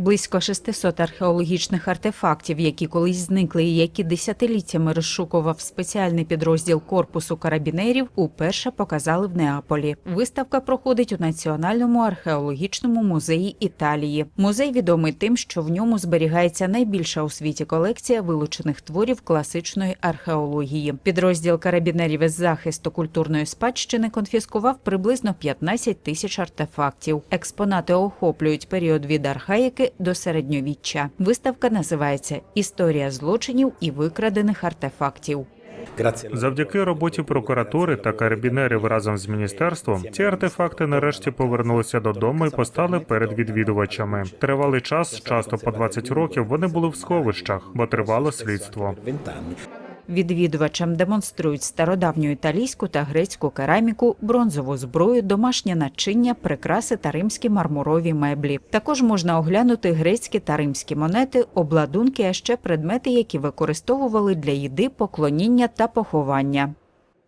Близько 600 археологічних артефактів, які колись зникли і які десятиліттями розшукував спеціальний підрозділ корпусу карабінерів, уперше показали в Неаполі. Виставка проходить у Національному археологічному музеї Італії. Музей відомий тим, що в ньому зберігається найбільша у світі колекція вилучених творів класичної археології. Підрозділ карабінерів із захисту культурної спадщини конфіскував приблизно 15 тисяч артефактів. Експонати охоплюють період від архаїки до середньовіччя. Виставка називається Історія злочинів і викрадених артефактів. Завдяки роботі прокуратури та карабінерів разом з міністерством ці артефакти нарешті повернулися додому і постали перед відвідувачами. Тривалий час, часто по 20 років, вони були в сховищах, бо тривало слідство. Відвідувачам демонструють стародавню італійську та грецьку кераміку, бронзову зброю, домашнє начиння, прикраси та римські мармурові меблі. Також можна оглянути грецькі та римські монети, обладунки, а ще предмети, які використовували для їди, поклоніння та поховання.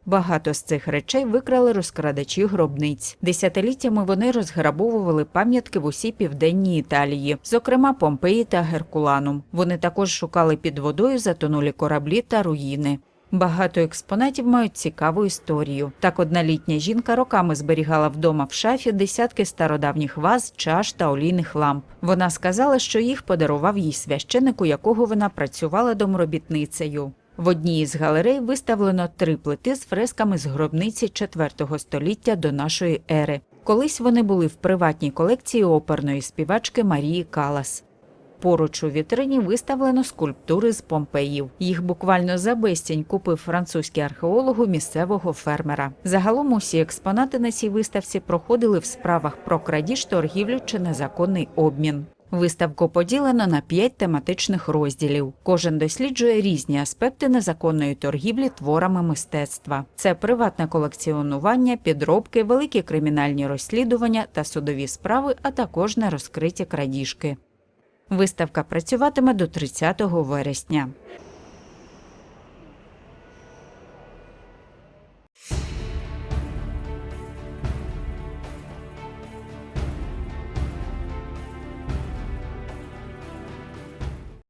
Багато з цих речей викрали розкрадачі гробниць. Десятиліттями вони розграбовували пам'ятки в усій південній Італії, зокрема Помпеї та Геркуланум. Вони також шукали під водою затонулі кораблі та руїни. Багато експонатів мають цікаву історію. Так одна літня жінка роками зберігала вдома в шафі десятки стародавніх ваз, чаш та олійних ламп. Вона сказала, що їх подарував їй священик, у якого вона працювала домробітницею. В одній із галерей виставлено три плити з фресками з гробниці IV століття до нашої ери. Колись вони були в приватній колекції оперної співачки Марії Калас. Поруч у вітрині виставлено скульптури з Помпеїв. Їх буквально за безцінь купив французький археолог у місцевого фермера. Загалом усі експонати на цій виставці проходили в справах про крадіж, торгівлю чи незаконний обмін. Виставку поділено на п'ять тематичних розділів. Кожен досліджує різні аспекти незаконної торгівлі творами мистецтва. Це приватне колекціонування, підробки, великі кримінальні розслідування та судові справи, а також нерозкриті крадіжки. Виставка працюватиме до 30 вересня.